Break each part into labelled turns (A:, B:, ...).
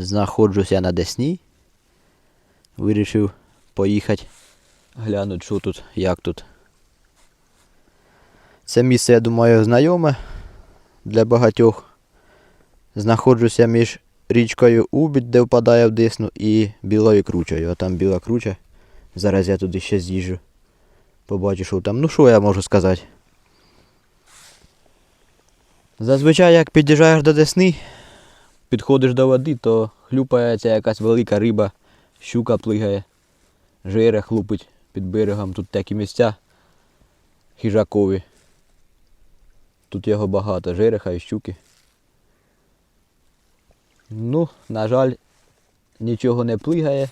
A: Знаходжуся на Десні. Вирішив поїхати глянути, що тут, як тут. Це місце, я думаю, знайоме для багатьох. Знаходжуся між річкою Убідь, де впадає в Десну, і Білою Кручею. А там біла круча. Зараз я туди ще з'їжджу. Побачу, що там. Ну що я можу сказати? Зазвичай, як під'їжджаєш до Десни, підходиш до води, то хлюпається якась велика риба, щука плигає, жире хлупить під берегом. Тут такі місця хижакові. Тут його багато, жереха і щуки. Ну, на жаль, нічого не плигає,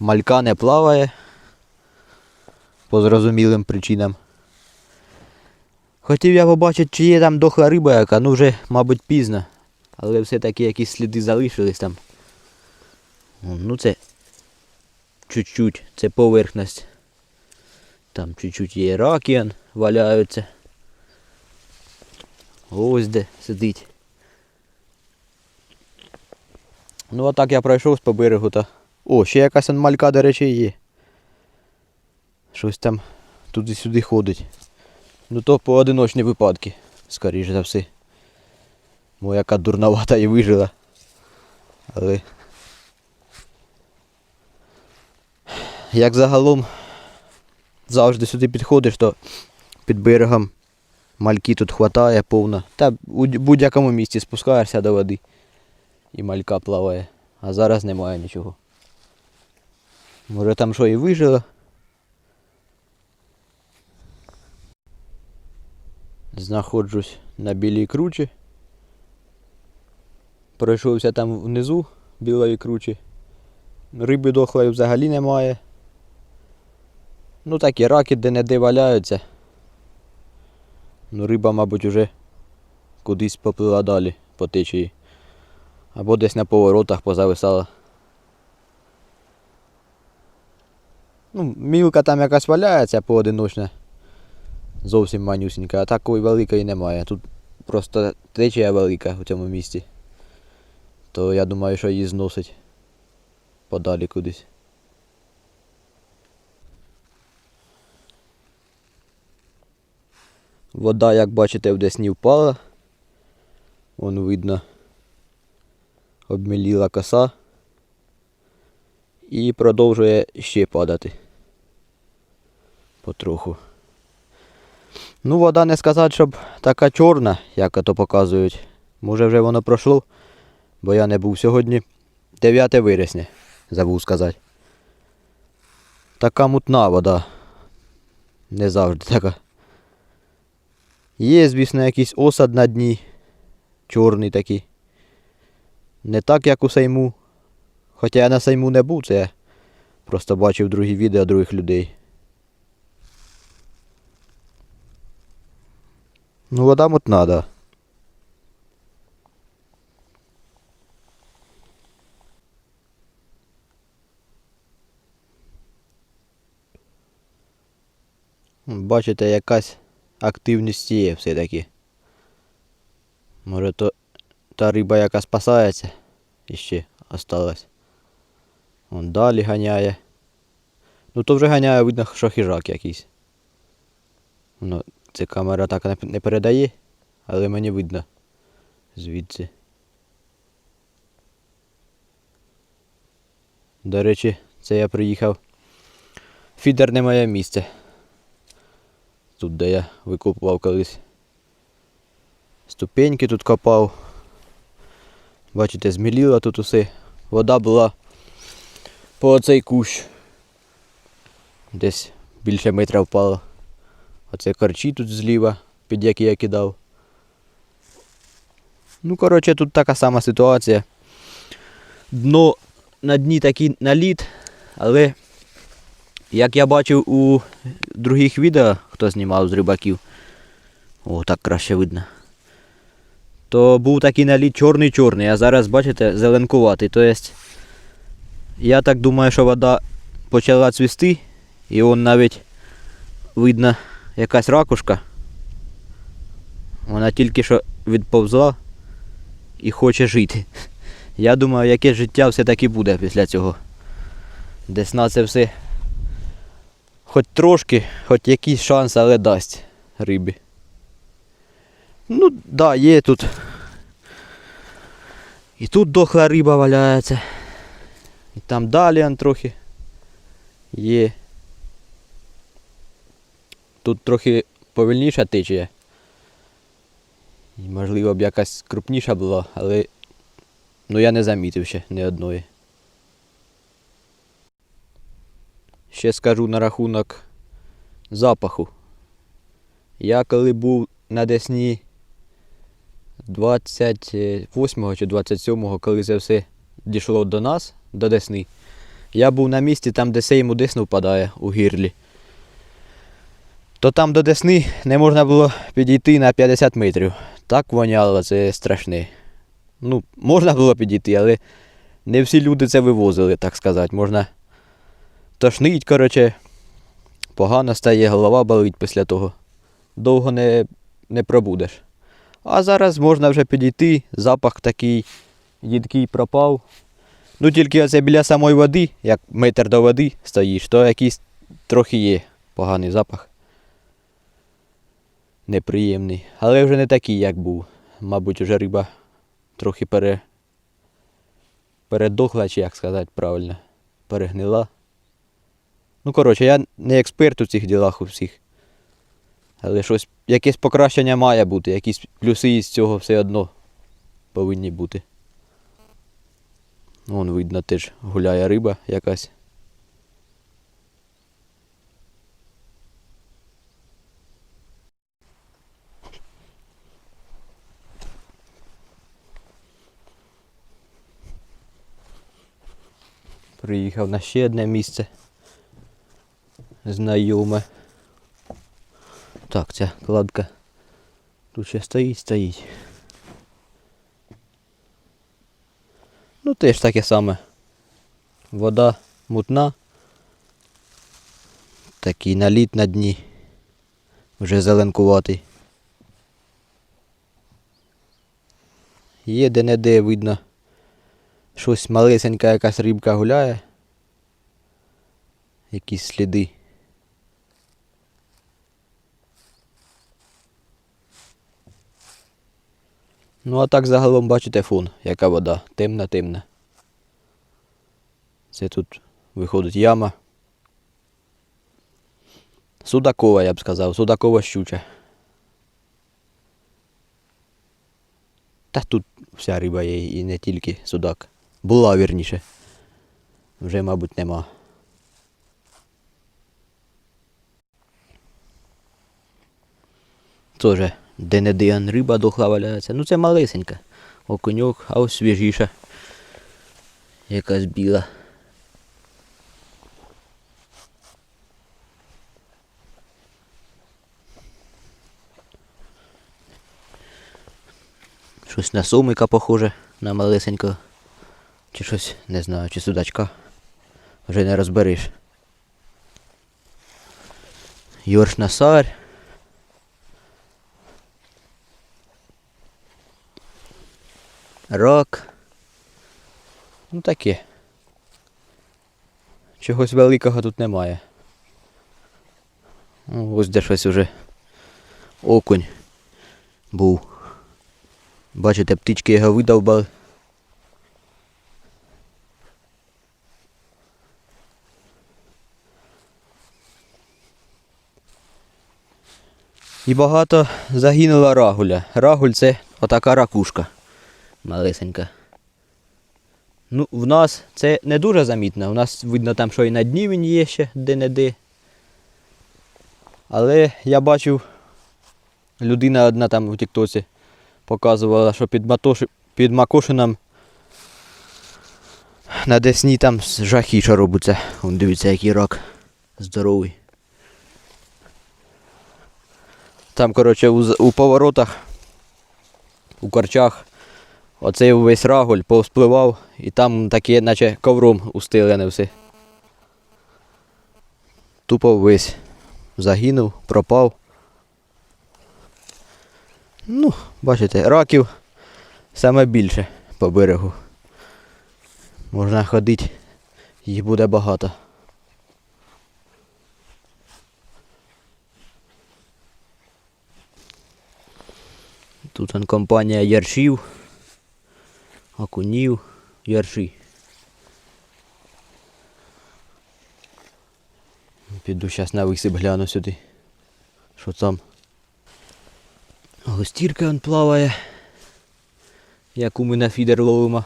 A: малька не плаває по зрозумілим причинам. Хотів я побачити, чи є там дохла риба яка, ну вже, мабуть, пізно. Але все-таки якісь сліди залишились там. Ну це чуть-чуть, це поверхність. Там чуть-чуть є ракіан, валяються. Ось де сидить. Ну а так я пройшов по берегу та. О, ще якась он малька, до речі, є. Щось там туди-сюди ходить. Ну то поодиночні випадки, скоріше за все. Мо яка дурновата і вижила. Але. Як загалом завжди сюди підходиш, то під берегом мальки тут хватає повно. Та у будь-якому місці спускаєшся до води і малька плаває. А зараз немає нічого. Може там що і вижило. Знаходжусь на білій кручі. Пройшовся там внизу білої кручі. Риби дохлої взагалі немає. Ну такі раки де-не-де валяються. Ну риба, мабуть, уже кудись поплила далі по течії. Або десь на поворотах позависала. Ну, мілка там якась валяється поодиночна. Зовсім манюсінька, а такої великої немає. Тут просто течія велика у цьому місці. То я думаю, що її зносить подалі кудись. Вода, як бачите, в Десні впала. Вон видно обміліла коса і продовжує ще падати. Потроху. Ну, вода не сказати, щоб така чорна, як то показують. Може вже воно пройшло, бо я не був сьогодні 9 вересня, забув сказати. Така мутна вода. Не завжди така. Є, звісно, якийсь осад на дні. Чорний такий. Не так, як у Сейму. Хоча я на Сейму не був, це я просто бачив другі відео других людей. Ну, вода мутна, да. Бачите, якась активність є все-таки. Може то та риба, яка спасається, іще осталась. Вон далі ганяє. Ну то вже ганяє, видно, що хижак якийсь. Ну, це камера так не, передає, але мені видно звідси. До речі, це я приїхав. Фідер не моє місце. Тут де я викопував колись. Ступеньки тут копав. Бачите, зміліло тут усе. Вода була по оцей кущ. Десь більше метра впало. Оце корчі тут зліва, під які я кидав. Ну, коротше, тут така сама ситуація. Дно на дні такий наліт, але як я бачив у других відео, хто знімав з рибаків, о, так краще видно. То був такий наліт чорний-чорний, а зараз, бачите, зеленкуватий. Тобто, я так думаю, що вода почала цвісти, і он навіть видно якась ракушка. Вона тільки що відповзла і хоче жити. Я думаю, яке життя все-таки буде після цього. Десна це все. Хоч трошки, хоч якийсь шанс, але дасть рибі. Ну, да, є тут. І тут дохла риба валяється. І там далі он трохи є. Тут трохи повільніша течія. І можливо б якась крупніша була, але ну я не замітив ще ні одної. Ще скажу на рахунок запаху. Я коли був на Десні 28 чи 27, коли це все дійшло до нас, до Десни, я був на місці там, де сейм у Десну впадає у гірлі. То там до Десни не можна було підійти на 50 метрів. Так воняло, це страшне. Ну, можна було підійти, але не всі люди це вивозили, так сказати. Можна тошнить, коротше, погано стає, голова болить після того. Довго не, не пробудеш. А зараз можна вже підійти, запах такий їдкий пропав. Ну тільки оце біля самої води, як метр до води стоїш, то якийсь трохи є поганий запах. Неприємний. Але вже не такий, як був. Мабуть, вже риба трохи пере... передохла, чи як сказати правильно, перегнила. Ну, коротше, я не експерт у цих ділах у всіх. Але щось, якесь покращення має бути, якісь плюси із цього все одно повинні бути. Вон видно теж гуляє риба якась. Приїхав на ще одне місце. Знайоме. Так, ця кладка тут ще стоїть, стоїть. Ну теж таке саме. Вода мутна. Такий наліт на дні. Вже зеленкуватий. Є де-не-де видно. Щось малесенька якась рибка гуляє. Якісь сліди. Ну а так загалом бачите фон, яка вода. Темна, темна. Це тут виходить яма. Судакова, я б сказав, судакова щуча. Та тут вся риба є і не тільки судак. Була вірніше. Вже, мабуть, нема. Тоже де-не-де риба дохла валяється. Ну це малесенька. Окуньок, а ось свіжіша. Якась біла. Щось на сомика похоже, на малесенького. Чи щось, не знаю, чи судачка. Вже не розбереш. Йорш Насар. Рак. Ну таке. Чогось великого тут немає. Ну, ось де щось уже окунь був. Бачите, птички його видовбали. І багато загинуло рагуля. Рагуль це отака ракушка малесенька. Ну, в нас це не дуже замітно. У нас видно там, що і на дні він є ще де-не-де. Але я бачив, людина одна там у Тіктоці показувала, що під, Матош... під Макошином на Десні там жахіше робиться. Вон дивіться, який рак здоровий. Там, коротше, у, у поворотах, у корчах, оцей весь рагуль повспливав і там таке, наче ковром устелене все. Тупо весь. Загинув, пропав. Ну, бачите, раків саме більше по берегу. Можна ходити, їх буде багато. Тут он компанія яршів, окунів, ярші. Піду зараз на висип гляну сюди. Що там? Гостірка он плаває. Яку ми на фідер ловимо.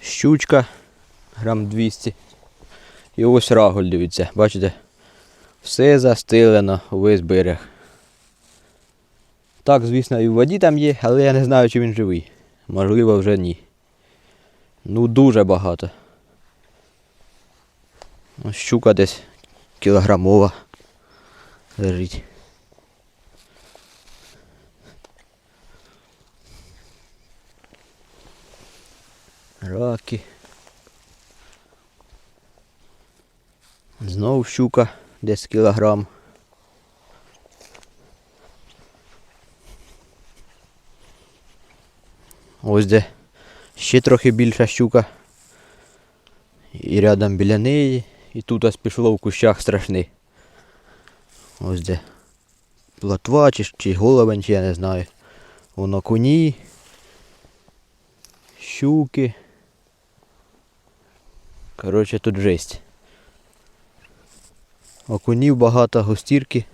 A: Щучка грам 200. І ось рагуль, дивіться, бачите? Все застелено, увесь берег. Так, звісно, і в воді там є, але я не знаю, чи він живий. Можливо, вже ні. Ну, дуже багато. Щука десь кілограмова лежить. Раки. Знову щука десь кілограм. Ось де ще трохи більша щука. І рядом біля неї. І тут ось пішло в кущах страшний. Ось де. Платва чи, чи головень, чи я не знаю. Воно коні. Щуки. Коротше, тут жесть. Окунів багато, густірки.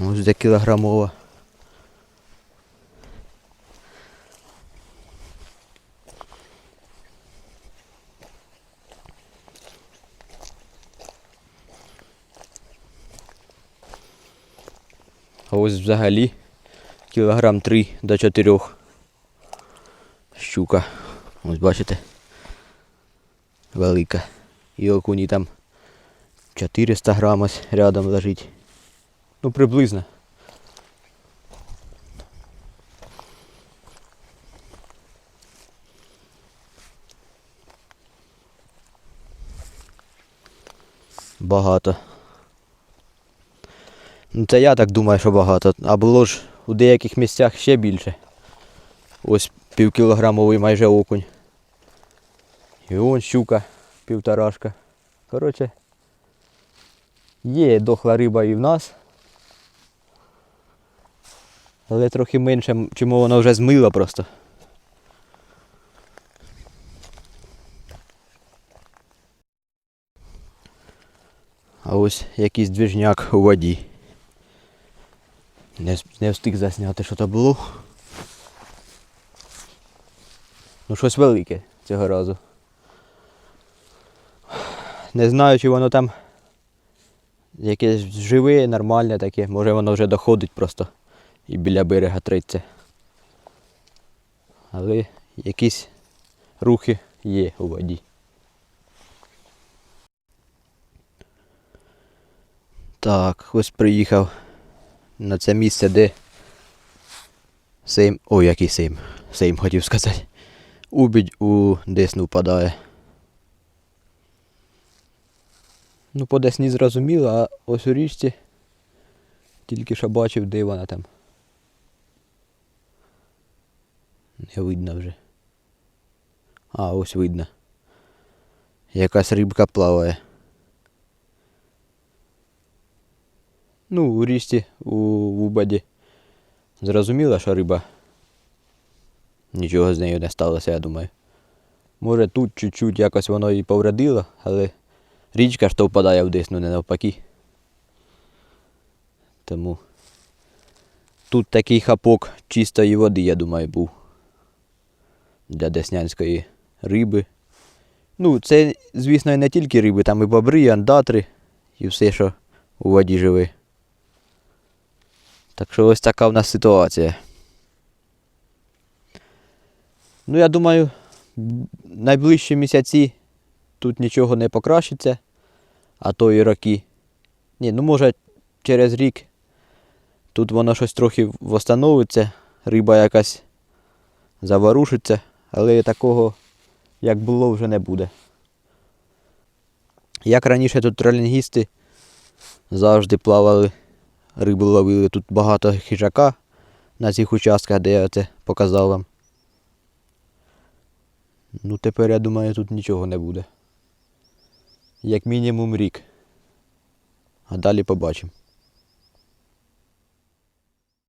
A: Ось де кілограмова. А ось взагалі кілограм 3 до 4 щука. Ось бачите. Велика. І окуні там 400 грам ось рядом лежить. Ну приблизно. Багато. Ну це я так думаю, що багато. А було ж у деяких місцях ще більше. Ось півкілограмовий майже окунь. І вон щука півторашка. Коротше, є дохла риба і в нас. Але трохи менше, чому вона вже змила просто. А ось якийсь двіжняк у воді. Не, не встиг засняти, що то було. Ну щось велике цього разу. Не знаю, чи воно там якесь живе, нормальне таке. Може воно вже доходить просто і біля берега триться. Але якісь рухи є у воді. Так, ось приїхав на це місце, де Сейм. Ой, який Сейм. Сейм хотів сказати. Убідь у Десну впадає. Ну, по Десні зрозуміло, а ось у річці тільки що бачив, де вона там. Не видно вже. А, ось видно. Якась рибка плаває. Ну, у річці, у Убаді. Зрозуміло, що риба. Нічого з нею не сталося, я думаю. Може тут чуть-чуть якось воно і повредило, але річка ж то впадає в Десну, не навпаки. Тому тут такий хапок чистої води, я думаю, був. Для деснянської риби. Ну, це, звісно, і не тільки риби, там і бобри, і андатри, і все, що у воді живе. Так що ось така в нас ситуація. Ну, я думаю, найближчі місяці тут нічого не покращиться, а то і роки. Ні, ну може через рік тут воно щось трохи восстановиться, риба якась заворушиться, але такого, як було, вже не буде. Як раніше тут тролінгісти завжди плавали рибу ловили. Тут багато хижака на цих участках, де я це показав вам. Ну тепер я думаю, тут нічого не буде. Як мінімум рік. А далі побачимо.